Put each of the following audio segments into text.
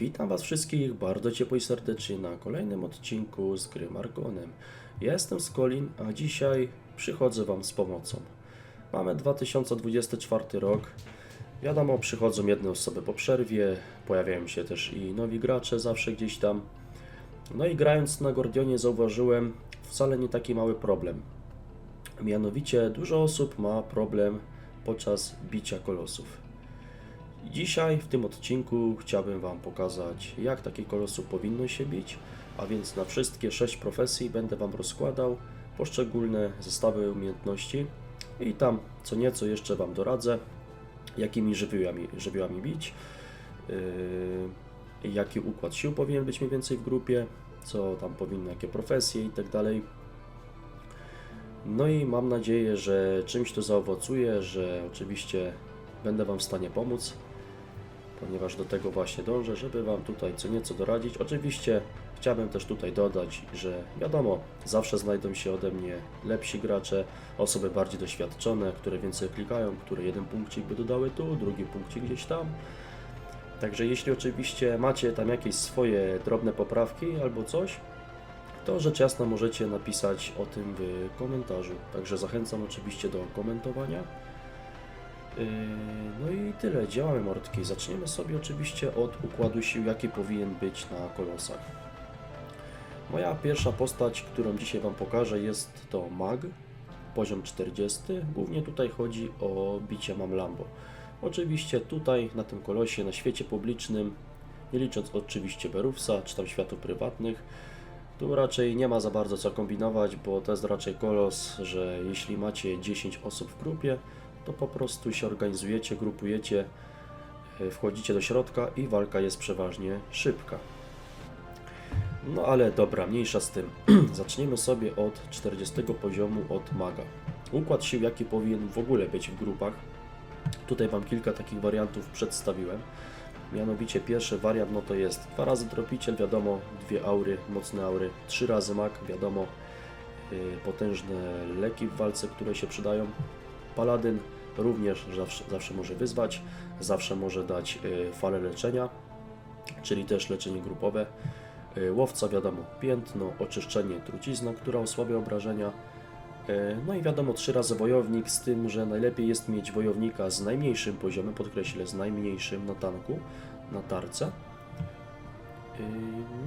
Witam Was wszystkich bardzo ciepło i serdecznie na kolejnym odcinku z gry Markonem. Ja jestem Skolin, a dzisiaj przychodzę Wam z pomocą. Mamy 2024 rok. Wiadomo, przychodzą jedne osoby po przerwie, pojawiają się też i nowi gracze zawsze gdzieś tam. No i grając na Gordionie zauważyłem wcale nie taki mały problem. Mianowicie dużo osób ma problem podczas bicia kolosów. Dzisiaj w tym odcinku chciałbym Wam pokazać, jak takie kolosy powinno się bić, a więc na wszystkie 6 profesji będę Wam rozkładał poszczególne zestawy umiejętności i tam co nieco jeszcze Wam doradzę, jakimi żywiołami, żywiołami bić, yy, jaki układ sił powinien być mniej więcej w grupie, co tam powinno, jakie profesje i tak dalej. No i mam nadzieję, że czymś to zaowocuje, że oczywiście będę Wam w stanie pomóc, ponieważ do tego właśnie dążę, żeby Wam tutaj co nieco doradzić. Oczywiście chciałbym też tutaj dodać, że wiadomo, zawsze znajdą się ode mnie lepsi gracze, osoby bardziej doświadczone, które więcej klikają, które jeden punkcik by dodały tu, drugi punkcik gdzieś tam. Także jeśli oczywiście macie tam jakieś swoje drobne poprawki albo coś, to rzecz jasna możecie napisać o tym w komentarzu. Także zachęcam oczywiście do komentowania. Yy, No i tyle, działamy mordki. Zaczniemy sobie oczywiście od układu sił, jaki powinien być na kolosach. Moja pierwsza postać, którą dzisiaj Wam pokażę, jest to mag, poziom 40. Głównie tutaj chodzi o bicie Mam Lambo. Oczywiście tutaj na tym kolosie, na świecie publicznym, nie licząc oczywiście Berufsa czy tam światów prywatnych, tu raczej nie ma za bardzo co kombinować, bo to jest raczej kolos, że jeśli macie 10 osób w grupie, to po prostu się organizujecie, grupujecie, e, wchodzicie do środka i walka jest przeważnie szybka. No ale dobra, mniejsza z tym. Zaczniemy sobie od 40 poziomu od maga. Układ sił, jaki powinien w ogóle być w grupach. Tutaj Wam kilka takich wariantów przedstawiłem. Mianowicie pierwszy wariant no to jest dwa razy tropiciel, wiadomo, dwie aury, mocne aury, trzy razy mag, wiadomo, yy, potężne leki w walce, które się przydają. Paladyn również zawsze, zawsze może wyzwać, zawsze może dać yy, falę leczenia, czyli też leczenie grupowe. Yy, Łowca wiadomo, piętno, oczyszczenie, trucizna, która osłabia obrażenia. E, No i wiadomo, trzy razy wojownik, z tym, że najlepiej jest mieć wojownika z najmniejszym poziomem, podkreślę, z najmniejszym na tanku, na tarce. E,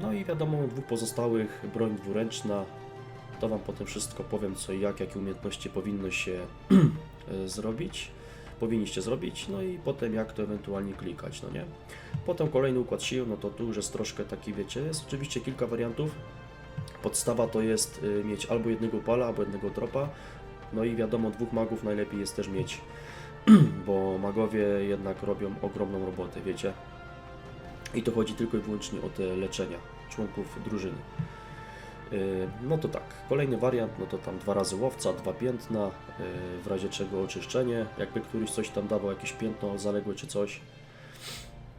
No i wiadomo, dwóch pozostałych, broń dwuręczna, to Wam potem wszystko powiem, co i jak, jakie umiejętności powinno się e, zrobić, powinniście zrobić, no i potem jak to ewentualnie klikać, no nie? Potem kolejny układ sił, no to tu już jest troszkę taki, wiecie, jest oczywiście kilka wariantów, Podstawa to jest y, mieć albo jednego pala, albo jednego tropa. No i wiadomo, dwóch magów najlepiej jest też mieć, bo magowie jednak robią ogromną robotę, wiecie. I to chodzi tylko i wyłącznie o te leczenia członków drużyny. Y, No to tak, kolejny wariant, no to tam dwa razy łowca, dwa piętna, y, w razie czego oczyszczenie, jakby któryś coś tam dawał, jakieś piętno zaległe czy coś.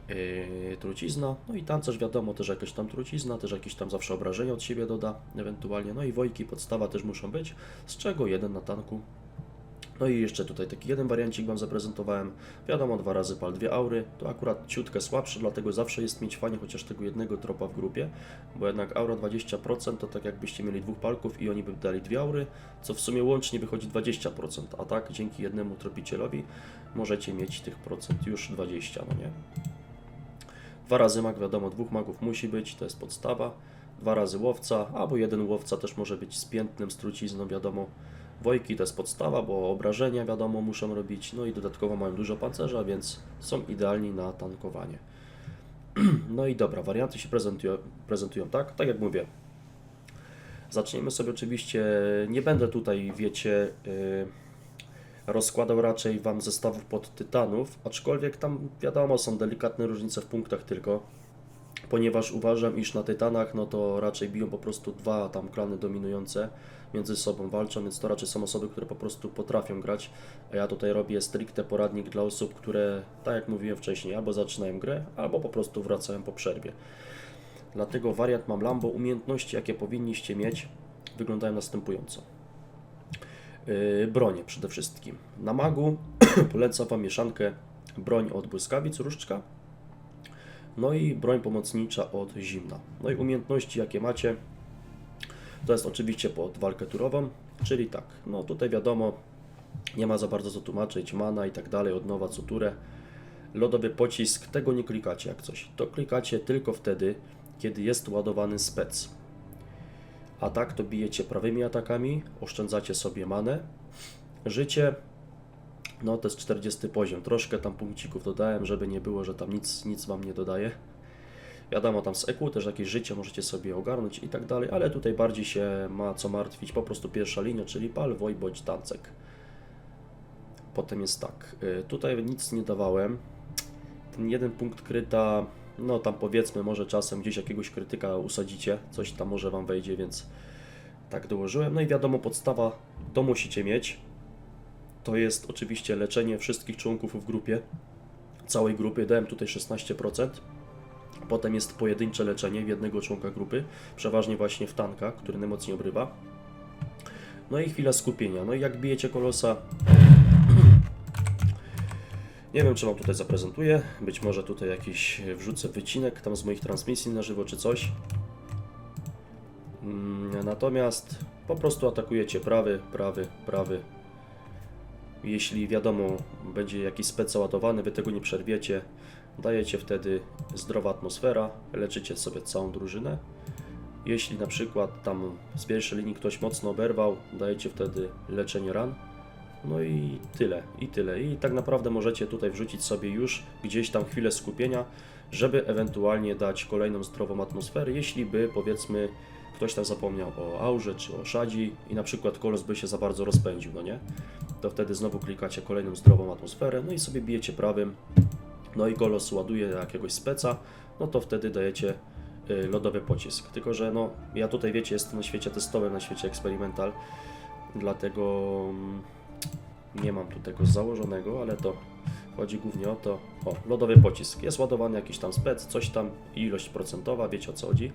Yy, trucizna, no i tancerz wiadomo też jakaś tam trucizna, też jakieś tam zawsze obrażenia od siebie doda ewentualnie, no i wojki podstawa też muszą być, z czego jeden na tanku. No i jeszcze tutaj taki jeden wariancik Wam zaprezentowałem, wiadomo dwa razy pal, dwie aury, to akurat ciutkę słabszy, dlatego zawsze jest mieć fajnie chociaż tego jednego tropa w grupie, bo jednak aura 20% to tak jakbyście mieli dwóch palków i oni by dali dwie aury, co w sumie łącznie wychodzi 20%, a tak dzięki jednemu tropicielowi możecie mieć tych procent już 20, no nie? Dwa razy mag, wiadomo, dwóch magów musi być, to jest podstawa. Dwa razy łowca, albo jeden łowca też może być z piętnem, z trucizną, wiadomo. Wojki to jest podstawa, bo obrażenia, wiadomo, muszą robić. No i dodatkowo mają dużo pancerza, więc są idealni na tankowanie. No i dobra, warianty się prezentują, prezentują tak, tak jak mówię. Zaczniemy sobie oczywiście, nie będę tutaj, wiecie, yy, rozkładał raczej Wam zestawów pod tytanów, aczkolwiek tam wiadomo są delikatne różnice w punktach tylko, ponieważ uważam, iż na tytanach no to raczej biją po prostu dwa tam klany dominujące między sobą walczą, więc to raczej są osoby, które po prostu potrafią grać, a ja tutaj robię stricte poradnik dla osób, które, tak jak mówiłem wcześniej, albo zaczynają grę, albo po prostu wracają po przerwie. Dlatego wariant mam Lambo, umiejętności jakie powinniście mieć wyglądają następująco. Yy, bronie przede wszystkim. Na magu polecam Wam mieszankę broń od błyskawic, różdżka, No i broń pomocnicza od zimna. No i umiejętności jakie macie, to jest oczywiście pod walkę turową, czyli tak, no tutaj wiadomo, nie ma za bardzo co tłumaczyć, mana i tak dalej, od nowa co turę. Lodowy pocisk, tego nie klikacie jak coś. To klikacie tylko wtedy, kiedy jest ładowany spec. A tak to bijecie prawymi atakami, oszczędzacie sobie manę. Życie, no to jest 40 poziom. Troszkę tam punkcików dodałem, żeby nie było, że tam nic, nic Wam nie dodaje. Wiadomo, tam z EQ też jakieś życie możecie sobie ogarnąć i tak dalej, ale tutaj bardziej się ma co martwić. Po prostu pierwsza linia, czyli pal, woj bądź tancek. Potem jest tak, y, tutaj nic nie dawałem. Ten jeden punkt kryta, no tam powiedzmy, może czasem gdzieś jakiegoś krytyka usadzicie, coś tam może Wam wejdzie, więc tak dołożyłem. No i wiadomo, podstawa to musicie mieć. To jest oczywiście leczenie wszystkich członków w grupie, całej grupy. Dałem tutaj 16%. Potem jest pojedyncze leczenie w jednego członka grupy, przeważnie właśnie w tanka, który najmocniej obrywa. No i chwila skupienia. No i jak bijecie kolosa, nie wiem, czy Wam tutaj zaprezentuję. Być może tutaj jakiś wrzucę wycinek tam z moich transmisji na żywo czy coś. Mm, Natomiast po prostu atakujecie prawy, prawy, prawy. Jeśli wiadomo, będzie jakiś spec ładowany, Wy tego nie przerwiecie, dajecie wtedy zdrowa atmosfera, leczycie sobie całą drużynę. Jeśli na przykład tam z pierwszej linii ktoś mocno oberwał, dajecie wtedy leczenie ran. No i tyle, i tyle. I tak naprawdę możecie tutaj wrzucić sobie już gdzieś tam chwilę skupienia, żeby ewentualnie dać kolejną zdrową atmosferę, jeśli by powiedzmy ktoś tam zapomniał o aurze czy o szadzi i na przykład kolos by się za bardzo rozpędził, no nie? To wtedy znowu klikacie kolejną zdrową atmosferę, no i sobie bijecie prawym, no i kolos ładuje jakiegoś speca, no to wtedy dajecie y, lodowy pocisk. Tylko, że no ja tutaj wiecie, jestem na świecie testowym, na świecie experimental, dlatego mm, nie mam tu tego założonego, ale to chodzi głównie o to, o, lodowy pocisk. Jest ładowany jakiś tam spec, coś tam, ilość procentowa, wiecie o co chodzi.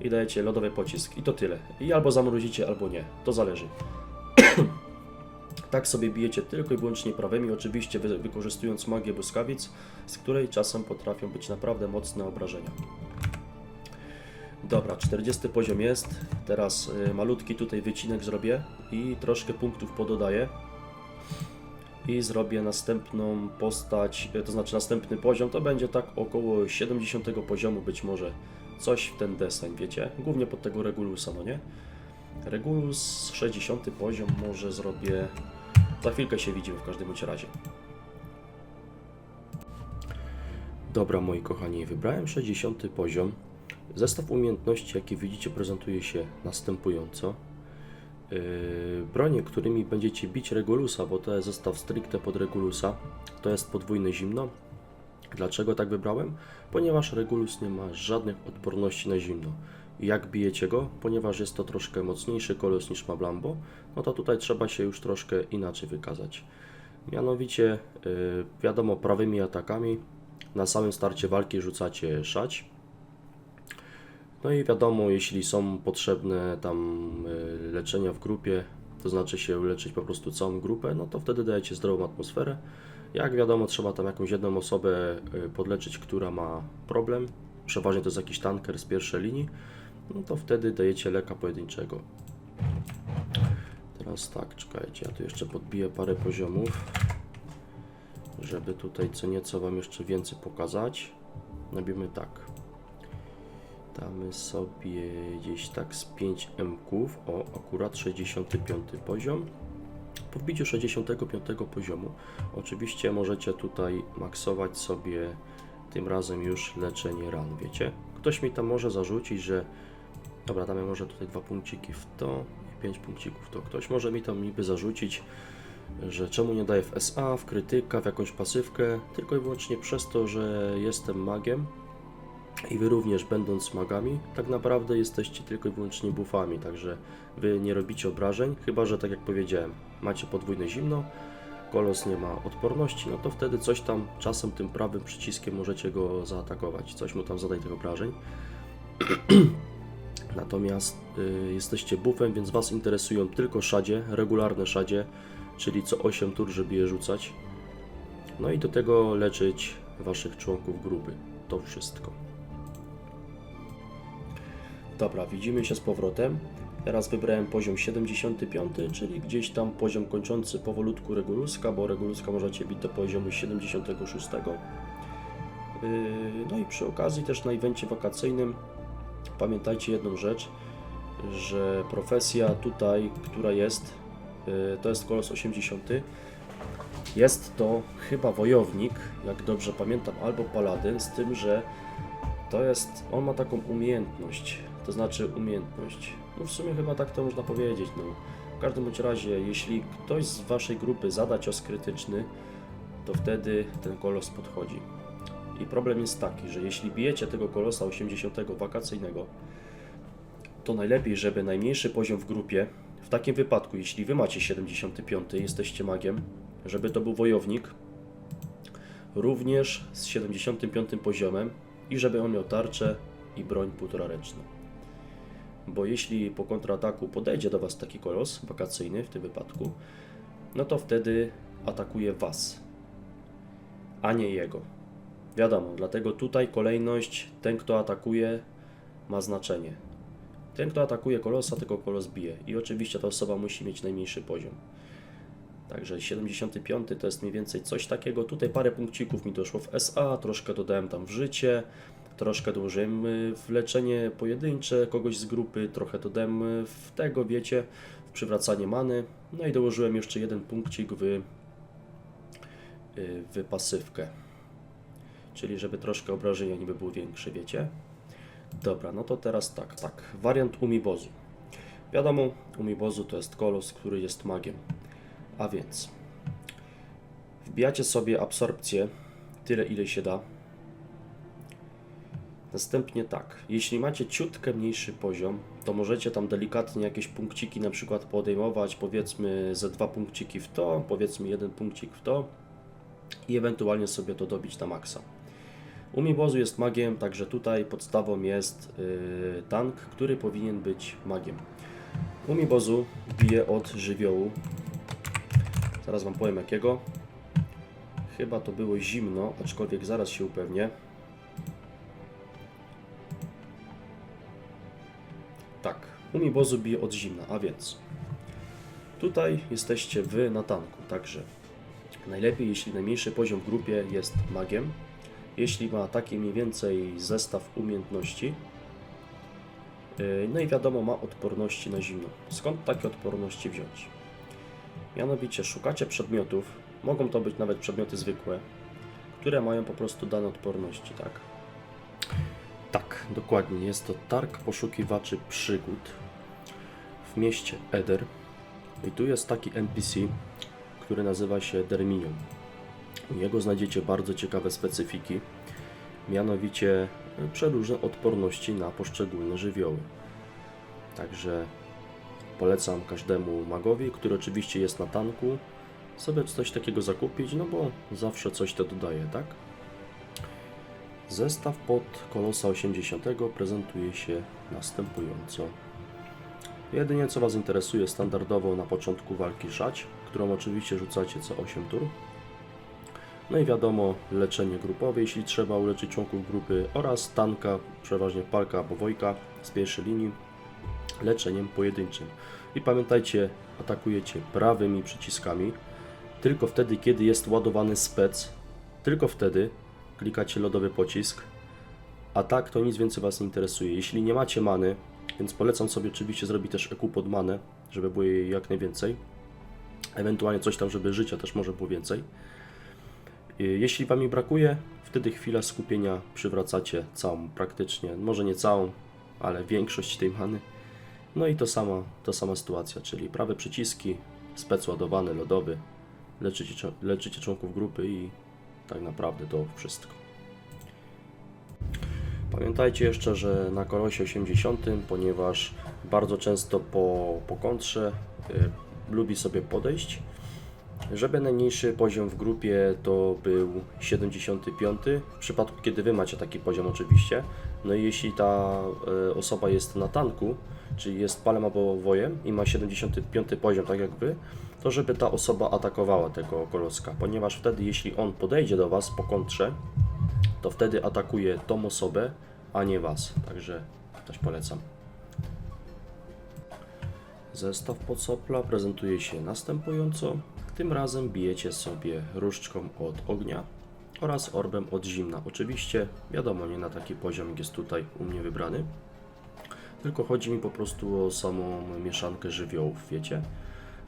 I dajecie lodowy pocisk i to tyle. I albo zamrozicie, albo nie. To zależy. Tak sobie bijecie tylko i wyłącznie prawymi, oczywiście wy, wykorzystując magię błyskawic, z której czasem potrafią być naprawdę mocne obrażenia. Dobra, 40 poziom jest. Teraz y, malutki tutaj wycinek zrobię i troszkę punktów pododaję i zrobię następną postać, e, to znaczy następny poziom, to będzie tak około 70 poziomu być może, coś w ten deseń, wiecie, głównie pod tego Regulusa, no nie? Regulus 60 poziom może zrobię, za chwilkę się widzimy w każdym bądź razie. Dobra moi kochani, wybrałem 60 poziom. Zestaw umiejętności, jakie widzicie, prezentuje się następująco. Yy, bronie, którymi będziecie bić Regulusa, bo to jest zestaw stricte pod Regulusa, to jest podwójne zimno. Dlaczego tak wybrałem? Ponieważ Regulus nie ma żadnych odporności na zimno. Jak bijecie go? Ponieważ jest to troszkę mocniejszy kolos niż ma Blambo, no to tutaj trzeba się już troszkę inaczej wykazać. Mianowicie, yy, wiadomo, prawymi atakami na samym starcie walki rzucacie szać, no i wiadomo, jeśli są potrzebne tam y, leczenia w grupie, to znaczy się leczyć po prostu całą grupę, no to wtedy dajecie zdrową atmosferę. Jak wiadomo, trzeba tam jakąś jedną osobę y, podleczyć, która ma problem. Przeważnie to jest jakiś tanker z pierwszej linii. No to wtedy dajecie leka pojedynczego. Teraz tak, czekajcie, ja tu jeszcze podbiję parę poziomów, żeby tutaj co nieco Wam jeszcze więcej pokazać. Robimy tak. Damy sobie gdzieś tak z 5 mków, o akurat 65 poziom. Po wbiciu 65 poziomu oczywiście możecie tutaj maksować sobie tym razem już leczenie ran, wiecie? Ktoś mi tam może zarzucić, że dobra, damy może tutaj dwa punkciki w to i 5 punkcików w to. Ktoś może mi tam niby zarzucić, że czemu nie daję w SA, w krytyka, w jakąś pasywkę, tylko i wyłącznie przez to, że jestem magiem, i wy również będąc magami, tak naprawdę jesteście tylko i wyłącznie buffami, także wy nie robicie obrażeń, chyba że tak jak powiedziałem, macie podwójne zimno, kolos nie ma odporności, no to wtedy coś tam czasem tym prawym przyciskiem możecie go zaatakować, coś mu tam zadać tych obrażeń. Natomiast y, jesteście buffem, więc was interesują tylko szadzie, regularne szadzie, czyli co 8 tur, żeby je rzucać. No i do tego leczyć waszych członków grupy. to wszystko. Dobra, widzimy się z powrotem. Teraz wybrałem poziom 75, czyli gdzieś tam poziom kończący powolutku Reguluska, bo Reguluska możecie bić do poziomu 76. Yy, No i przy okazji też na evencie wakacyjnym pamiętajcie jedną rzecz, że profesja tutaj, która jest, yy, to jest kolos 80. Jest to chyba wojownik, jak dobrze pamiętam, albo paladyn, z tym, że to jest, on ma taką umiejętność, to znaczy umiejętność, no w sumie chyba tak to można powiedzieć, no. W każdym bądź razie, jeśli ktoś z Waszej grupy zada cios krytyczny, to wtedy ten kolos podchodzi. I problem jest taki, że jeśli bijecie tego kolosa 80 wakacyjnego, to najlepiej, żeby najmniejszy poziom w grupie, w takim wypadku, jeśli Wy macie 75, jesteście magiem, żeby to był wojownik, również z 75 poziomem i żeby on miał tarczę i broń półtoraręczną. Bo jeśli po kontrataku podejdzie do Was taki kolos wakacyjny w tym wypadku, no to wtedy atakuje Was, a nie jego. Wiadomo, dlatego tutaj kolejność, ten kto atakuje ma znaczenie. Ten kto atakuje kolosa, tego kolos bije. I oczywiście ta osoba musi mieć najmniejszy poziom. Także 75 to jest mniej więcej coś takiego. Tutaj parę punkcików mi doszło w SA, troszkę dodałem tam w życie, troszkę dołożyłem y, w leczenie pojedyncze kogoś z grupy, trochę dodałem y, w tego, wiecie, w przywracanie many. No i dołożyłem jeszcze jeden punkcik w, y, w pasywkę. Czyli żeby troszkę obrażenia niby były większe, wiecie? Dobra, no to teraz tak, tak. Wariant Umibozu. Wiadomo, Umibozu to jest kolos, który jest magiem. A więc wbijacie sobie absorpcję tyle ile się da. Następnie tak, jeśli macie ciutkę mniejszy poziom, to możecie tam delikatnie jakieś punkciki na przykład podejmować, powiedzmy ze dwa punkciki w to, powiedzmy jeden punkcik w to i ewentualnie sobie to dobić na maksa. U Mibozu jest magiem, także tutaj podstawą jest yy, tank, który powinien być magiem. U Mibozu bije od żywiołu, Zaraz Wam powiem jakiego. Chyba to było zimno, aczkolwiek zaraz się upewnię. Tak, Umibozu bije od zimna, a więc tutaj jesteście Wy na tanku, także najlepiej jeśli najmniejszy poziom w grupie jest magiem, jeśli ma taki mniej więcej zestaw umiejętności, Yy, no i wiadomo ma odporności na zimno. Skąd takie odporności wziąć? Mianowicie szukacie przedmiotów, mogą to być nawet przedmioty zwykłe, które mają po prostu dane odporności, tak? Tak, dokładnie. Jest to targ poszukiwaczy przygód w mieście Eder. I tu jest taki NPC, który nazywa się Derminion. U niego znajdziecie bardzo ciekawe specyfiki, mianowicie przeróżne odporności na poszczególne żywioły. Także polecam każdemu magowi, który oczywiście jest na tanku, sobie coś takiego zakupić, no bo zawsze coś to dodaje, tak? Zestaw pod Kolosa 80 prezentuje się następująco. Jedynie co Was interesuje standardowo na początku walki szać, którą oczywiście rzucacie co 8 tur. No i wiadomo, leczenie grupowe, jeśli trzeba uleczyć członków grupy oraz tanka, przeważnie palka albo wojka z pierwszej linii, leczeniem pojedynczym. I pamiętajcie, atakujecie prawymi przyciskami, tylko wtedy, kiedy jest ładowany spec, tylko wtedy klikacie lodowy pocisk, a tak to nic więcej Was nie interesuje. Jeśli nie macie many, więc polecam sobie oczywiście zrobić też EQ pod manę, żeby było jej jak najwięcej. Ewentualnie coś tam, żeby życia też może było więcej. Y, Jeśli Wam jej brakuje, wtedy chwila skupienia przywracacie całą praktycznie, może nie całą, ale większość tej many. No i to sama, to sama sytuacja, czyli prawe przyciski, spec ładowany, lodowy, leczycie, leczycie członków grupy i tak naprawdę to wszystko. Pamiętajcie jeszcze, że na kolosie 80, ponieważ bardzo często po, po kontrze y, lubi sobie podejść, żeby najmniejszy poziom w grupie to był 75, w przypadku kiedy Wy macie taki poziom oczywiście. No i jeśli ta e, osoba jest na tanku, czyli jest palem albo wojem i ma 75 poziom, tak jak Wy, to żeby ta osoba atakowała tego koloska, ponieważ wtedy jeśli on podejdzie do Was po kontrze, to wtedy atakuje tą osobę, a nie Was. Także też polecam. Zestaw podsopla prezentuje się następująco. Tym razem bijecie sobie różdżką od ognia oraz orbem od zimna. Oczywiście, wiadomo, nie na taki poziom, jak jest tutaj u mnie wybrany. Tylko chodzi mi po prostu o samą mieszankę żywiołów, wiecie?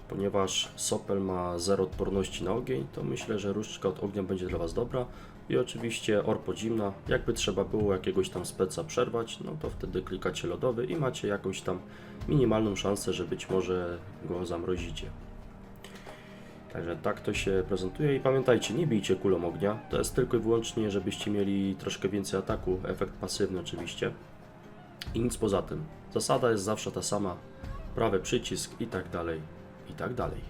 Ponieważ sopel ma zero odporności na ogień, to myślę, że różdżka od ognia będzie dla Was dobra. I oczywiście orb od zimna, jakby trzeba było jakiegoś tam speca przerwać, no to wtedy klikacie lodowy i macie jakąś tam minimalną szansę, że być może go zamrozicie. Także tak to się prezentuje i pamiętajcie, nie bijcie kulą ognia, to jest tylko i wyłącznie, żebyście mieli troszkę więcej ataku, efekt pasywny oczywiście i nic poza tym. Zasada jest zawsze ta sama, prawy przycisk i tak dalej, i tak dalej.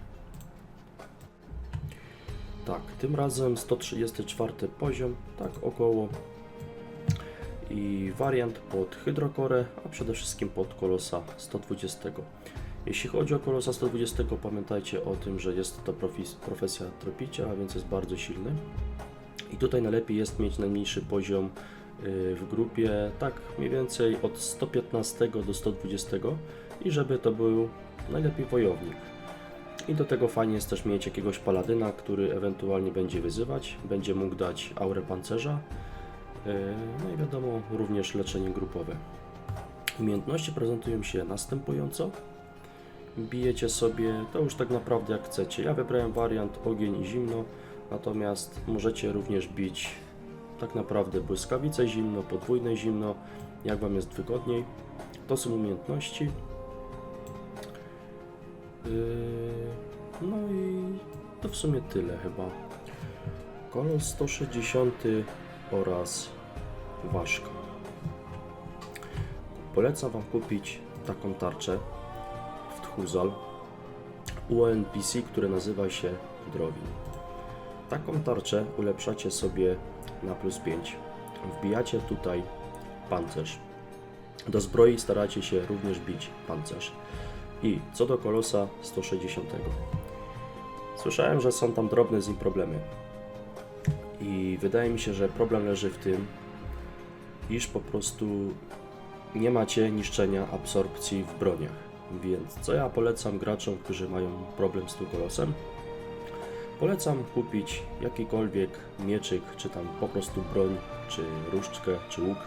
Tak, tym razem 134 poziom, tak około i wariant pod Hydrocore, a przede wszystkim pod Kolosa 120. Jeśli chodzi o Kolosa 120, pamiętajcie o tym, że jest to profesja tropicia, a więc jest bardzo silny. I tutaj najlepiej jest mieć najmniejszy poziom y, w grupie, tak mniej więcej od 115 do 120 i żeby to był najlepiej wojownik. I do tego fajnie jest też mieć jakiegoś paladyna, który ewentualnie będzie wyzywać, będzie mógł dać aurę pancerza, yy, no i wiadomo, również leczenie grupowe. Umiejętności prezentują się następująco. Bijecie sobie, to już tak naprawdę jak chcecie. Ja wybrałem wariant ogień i zimno, natomiast możecie również bić tak naprawdę błyskawice zimno, podwójne zimno, jak Wam jest wygodniej. To są umiejętności. Yy, No i to w sumie tyle chyba. Kolos 160 oraz ważka. Polecam Wam kupić taką tarczę w Tchuzal u NPC, które nazywa się Drowin. Taką tarczę ulepszacie sobie na plus 5. Wbijacie tutaj pancerz. Do zbroi staracie się również bić pancerz. I co do kolosa 160. Słyszałem, że są tam drobne z nim problemy. I wydaje mi się, że problem leży w tym, iż po prostu nie macie niszczenia absorpcji w broniach. Więc co ja polecam graczom, którzy mają problem z tym kolosem? Polecam kupić jakikolwiek mieczyk, czy tam po prostu broń, czy różdżkę, czy łuk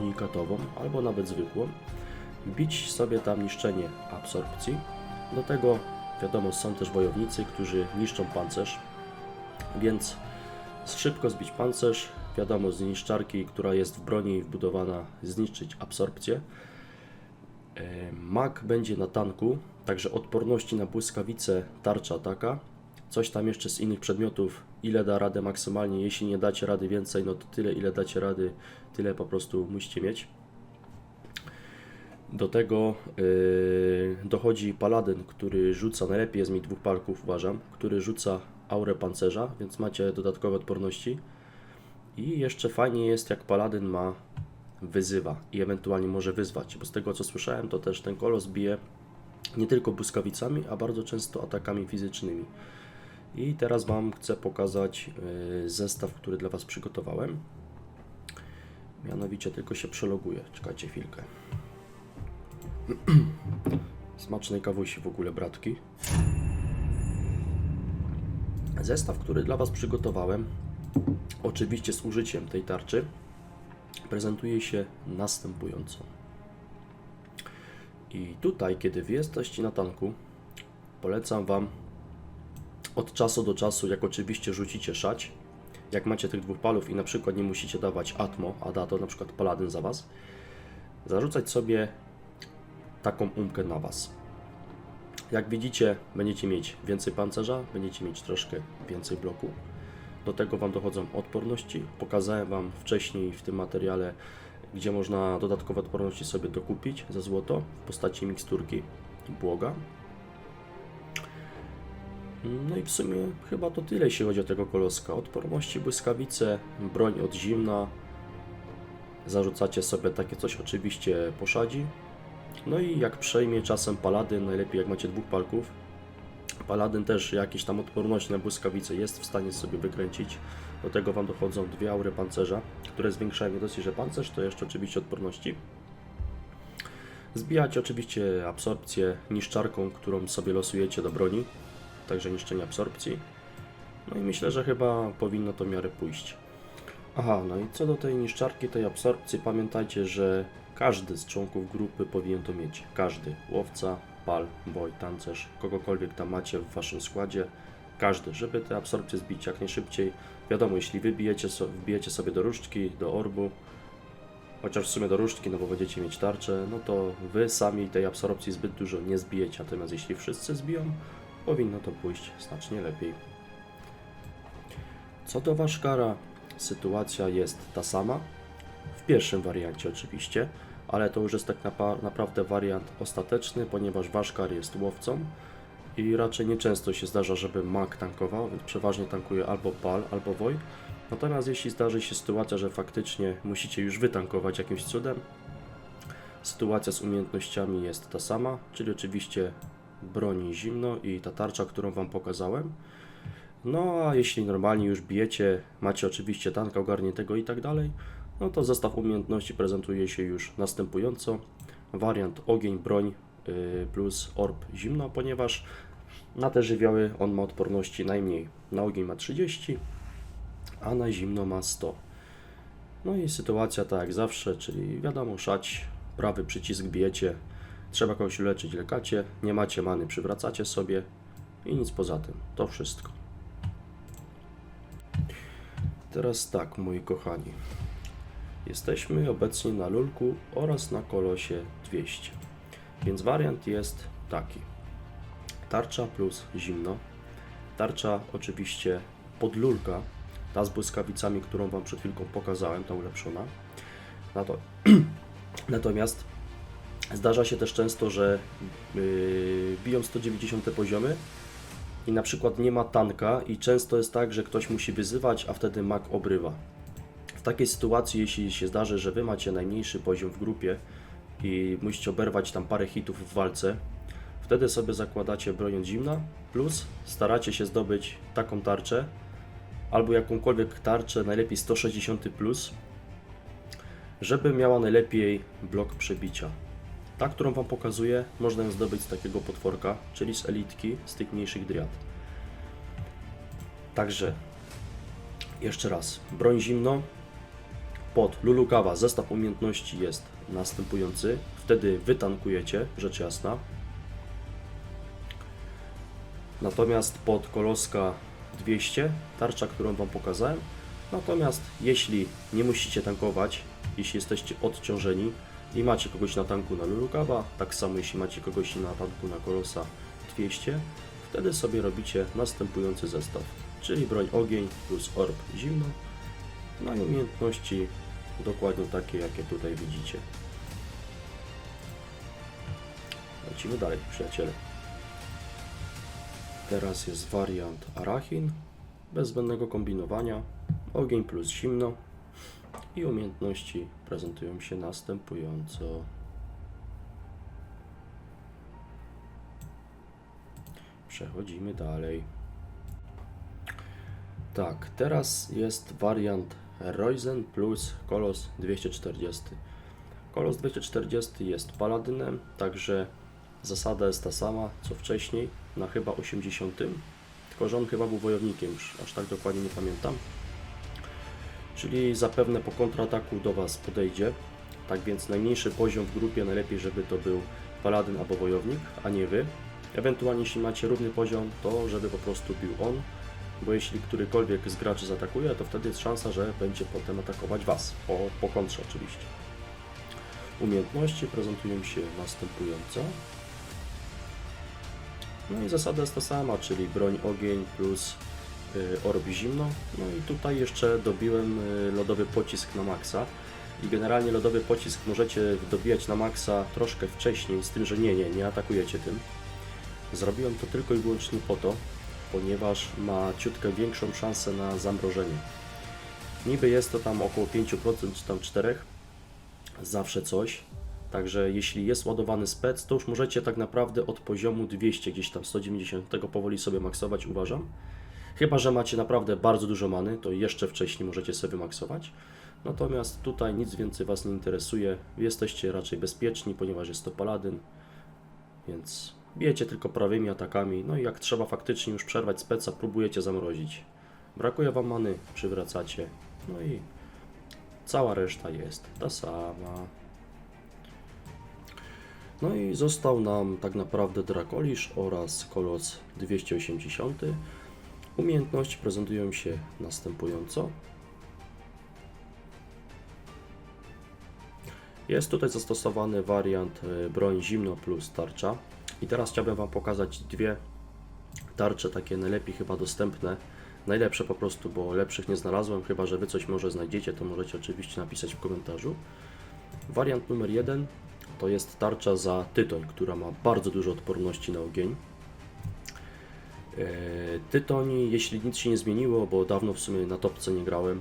unikatową, albo nawet zwykłą bić sobie tam niszczenie absorpcji. Do tego wiadomo są też wojownicy, którzy niszczą pancerz, więc szybko zbić pancerz, wiadomo z niszczarki, która jest w broni wbudowana, zniszczyć absorpcję. E, Mag będzie na tanku, także odporności na błyskawice, tarcza taka. Coś tam jeszcze z innych przedmiotów, ile da radę maksymalnie, jeśli nie dacie rady więcej, no to tyle ile dacie rady, tyle po prostu musicie mieć. Do tego yy, dochodzi paladyn, który rzuca, najlepiej jest mi dwóch palków uważam, który rzuca aurę pancerza, więc macie dodatkowe odporności. I jeszcze fajnie jest jak paladyn ma wyzywa i ewentualnie może wyzwać, bo z tego co słyszałem to też ten kolos bije nie tylko błyskawicami, a bardzo często atakami fizycznymi. I teraz Wam chcę pokazać yy, zestaw, który dla Was przygotowałem. Mianowicie tylko się przeloguję, czekajcie chwilkę. Smacznej kawusi w ogóle, bratki. Zestaw, który dla Was przygotowałem, oczywiście z użyciem tej tarczy, prezentuje się następująco. I tutaj, kiedy Wy jesteście na tanku, polecam Wam od czasu do czasu, jak oczywiście rzucicie szać, jak macie tych dwóch palów i na przykład nie musicie dawać atmo, a da to na przykład paladyn za Was, zarzucać sobie taką umkę na Was. Jak widzicie, będziecie mieć więcej pancerza, będziecie mieć troszkę więcej bloku. Do tego Wam dochodzą odporności. Pokazałem Wam wcześniej w tym materiale, gdzie można dodatkowe odporności sobie dokupić za złoto w postaci miksturki błoga. No i w sumie chyba to tyle, jeśli chodzi o tego koloska. Odporności błyskawice, broń od zimna. Zarzucacie sobie takie coś oczywiście poszadzi. No i jak przejmie czasem paladyn, najlepiej jak macie dwóch palków, Paladyn też jakieś tam odporność na błyskawice jest w stanie sobie wykręcić. Do tego Wam dochodzą dwie aury pancerza, które zwiększają nie dosyć, że pancerz, to jeszcze oczywiście odporności. Zbijacie oczywiście absorpcję niszczarką, którą sobie losujecie do broni, także niszczenie absorpcji. No i myślę, że chyba powinno to miarę pójść. Aha, no i co do tej niszczarki, tej absorpcji, pamiętajcie, że każdy z członków grupy powinien to mieć. Każdy. Łowca, pal, boj, tancerz, kogokolwiek tam macie w waszym składzie. Każdy, żeby te absorpcje zbić jak najszybciej. Wiadomo, jeśli wybijecie so, wbijecie sobie do różdżki, do orbu, chociaż w sumie do różdżki, no bo będziecie mieć tarczę, no to wy sami tej absorpcji zbyt dużo nie zbijecie. Natomiast jeśli wszyscy zbiją, powinno to pójść znacznie lepiej. Co do Waszkara, sytuacja jest ta sama. W pierwszym wariancie oczywiście, ale to już jest tak naprawdę wariant ostateczny, ponieważ Waszkar jest łowcą i raczej nieczęsto się zdarza, żeby mag tankował, więc przeważnie tankuje albo Pal, albo Woj. Natomiast jeśli zdarzy się sytuacja, że faktycznie musicie już wytankować jakimś cudem, sytuacja z umiejętnościami jest ta sama, czyli oczywiście broni zimno i ta tarcza, którą Wam pokazałem. No a jeśli normalnie już bijecie, macie oczywiście tanka ogarniętego i tak dalej, no to zestaw umiejętności prezentuje się już następująco. Wariant ogień, broń yy, plus orb zimno, ponieważ na te żywioły on ma odporności najmniej. Na ogień ma 30, a na zimno ma 100. No i sytuacja tak jak zawsze, czyli wiadomo, szać, prawy przycisk bijecie, trzeba kogoś leczyć, lekacie, nie macie many, przywracacie sobie i nic poza tym. To wszystko. Teraz tak, moi kochani. Jesteśmy obecnie na Lulku oraz na Kolosie 200. Więc wariant jest taki. Tarcza plus zimno. Tarcza oczywiście pod Lulka, ta z błyskawicami, którą Wam przed chwilką pokazałem, ta ulepszona. Na to. Natomiast zdarza się też często, że yy, biją 190 poziomy i na przykład nie ma tanka i często jest tak, że ktoś musi wyzywać, a wtedy mak obrywa. Takiej sytuacji, jeśli się zdarzy, że Wy macie najmniejszy poziom w grupie i musicie oberwać tam parę hitów w walce, wtedy sobie zakładacie broń zimna, plus staracie się zdobyć taką tarczę, albo jakąkolwiek tarczę, najlepiej 160 plus, żeby miała najlepiej blok przebicia. Ta, którą Wam pokazuję, można ją zdobyć z takiego potworka, czyli z elitki, z tych mniejszych driad. Także, jeszcze raz, broń zimno, pod Lulukawa zestaw umiejętności jest następujący. Wtedy wytankujecie, rzecz jasna. Natomiast pod Koloska 200, tarcza, którą Wam pokazałem. Natomiast jeśli nie musicie tankować, jeśli jesteście odciążeni i macie kogoś na tanku na Lulukawa, tak samo jeśli macie kogoś na tanku na Kolosa 200, wtedy sobie robicie następujący zestaw, czyli broń ogień plus orb zimno, no i umiejętności dokładnie takie, jakie tutaj widzicie. Lecimy dalej, przyjaciele. Teraz jest wariant Arachin, bez zbędnego kombinowania, ogień plus zimno i umiejętności prezentują się następująco. Przechodzimy dalej. Tak, teraz jest wariant Roizen plus Kolos 240. Kolos 240 jest paladynem, także zasada jest ta sama co wcześniej, na chyba 80. Tylko, że on chyba był wojownikiem, już aż tak dokładnie nie pamiętam. Czyli zapewne po kontrataku do Was podejdzie. Tak więc najmniejszy poziom w grupie najlepiej, żeby to był paladyn albo wojownik, a nie Wy. Ewentualnie jeśli macie równy poziom, to żeby po prostu bił on, bo jeśli którykolwiek z graczy zaatakuje, to wtedy jest szansa, że będzie potem atakować Was, po, po kontrze oczywiście. Umiejętności prezentują się następująco. No i zasada jest ta sama, czyli broń ogień plus y, orb zimno. No i tutaj jeszcze dobiłem y, lodowy pocisk na maksa. I generalnie lodowy pocisk możecie dobijać na maksa troszkę wcześniej, z tym, że nie, nie, nie atakujecie tym. Zrobiłem to tylko i wyłącznie po to, ponieważ ma ciutkę większą szansę na zamrożenie. Niby jest to tam około 5% czy tam 4%, zawsze coś. Także jeśli jest ładowany spec, to już możecie tak naprawdę od poziomu 200, gdzieś tam 190 powoli sobie maksować, uważam. Chyba, że macie naprawdę bardzo dużo many, to jeszcze wcześniej możecie sobie wymaksować. Natomiast tutaj nic więcej Was nie interesuje. Jesteście raczej bezpieczni, ponieważ jest to paladyn. Więc bijecie tylko prawymi atakami. No i jak trzeba faktycznie już przerwać speca, próbujecie zamrozić. Brakuje Wam many, przywracacie. No i cała reszta jest ta sama. No i został nam tak naprawdę Drakolisz oraz Kolos 280. Umiejętności prezentują się następująco. Jest tutaj zastosowany wariant y, broń zimno plus tarcza. I teraz chciałbym Wam pokazać dwie tarcze, takie najlepiej chyba dostępne. Najlepsze po prostu, bo lepszych nie znalazłem, chyba że Wy coś może znajdziecie, to możecie oczywiście napisać w komentarzu. Wariant numer jeden to jest tarcza za tytoń, która ma bardzo dużo odporności na ogień. E, Tytoń, jeśli nic się nie zmieniło, bo dawno w sumie na topce nie grałem,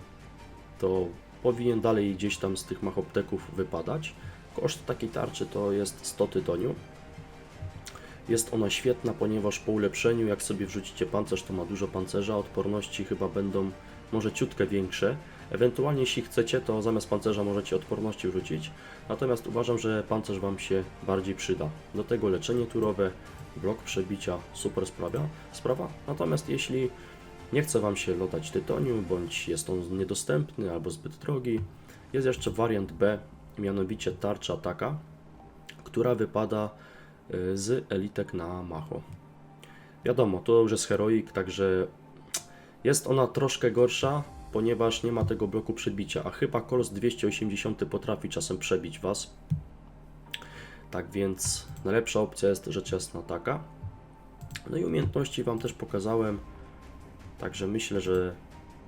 to powinien dalej gdzieś tam z tych machopteków wypadać. Koszt takiej tarczy to jest 100 tytoniu. Jest ona świetna, ponieważ po ulepszeniu, jak sobie wrzucicie pancerz, to ma dużo pancerza, odporności chyba będą może ciutkę większe. Ewentualnie jeśli chcecie, to zamiast pancerza możecie odporności wrzucić. Natomiast uważam, że pancerz Wam się bardziej przyda. Do tego leczenie turowe, blok przebicia, super sprawia, sprawa. Natomiast jeśli nie chce Wam się lotać tytoniu, bądź jest on niedostępny albo zbyt drogi, jest jeszcze wariant B, mianowicie tarcza ataka, która wypada z elitek na macho. Wiadomo, to już jest heroik, także jest ona troszkę gorsza, ponieważ nie ma tego bloku przebicia, a chyba Kolos 280 potrafi czasem przebić Was. Tak więc najlepsza opcja jest rzecz jasna taka. No i umiejętności Wam też pokazałem, także myślę, że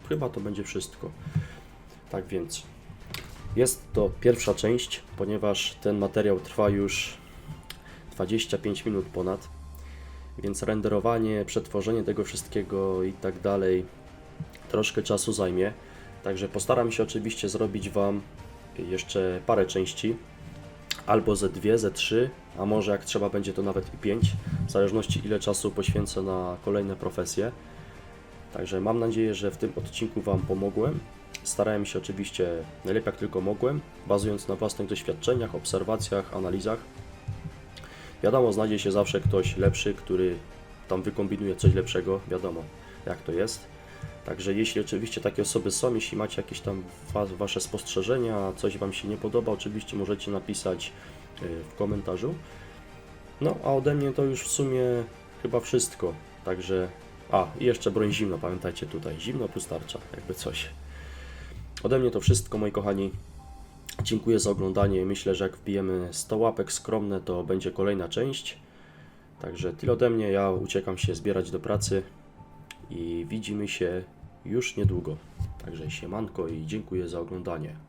chyba to będzie wszystko. Tak więc jest to pierwsza część, ponieważ ten materiał trwa już 25 minut ponad, więc renderowanie, przetworzenie tego wszystkiego i tak dalej troszkę czasu zajmie. Także postaram się oczywiście zrobić Wam jeszcze parę części, albo ze dwie, ze trzy, a może jak trzeba będzie to nawet i pięć, w zależności ile czasu poświęcę na kolejne profesje. Także mam nadzieję, że w tym odcinku Wam pomogłem. Starałem się oczywiście najlepiej jak tylko mogłem, bazując na własnych doświadczeniach, obserwacjach, analizach. Wiadomo, znajdzie się zawsze ktoś lepszy, który tam wykombinuje coś lepszego, wiadomo jak to jest. Także jeśli oczywiście takie osoby są, jeśli macie jakieś tam wa Wasze spostrzeżenia, coś Wam się nie podoba, oczywiście możecie napisać y, w komentarzu. No, a ode mnie to już w sumie chyba wszystko. Także, a i jeszcze broń zimno, pamiętajcie tutaj, zimno plus tarcza, jakby coś. Ode mnie to wszystko, moi kochani. Dziękuję za oglądanie. Myślę, że jak wbijemy 100 łapek skromne, to będzie kolejna część. Także tyle ode mnie. Ja uciekam się zbierać do pracy i widzimy się już niedługo. Także siemanko i dziękuję za oglądanie.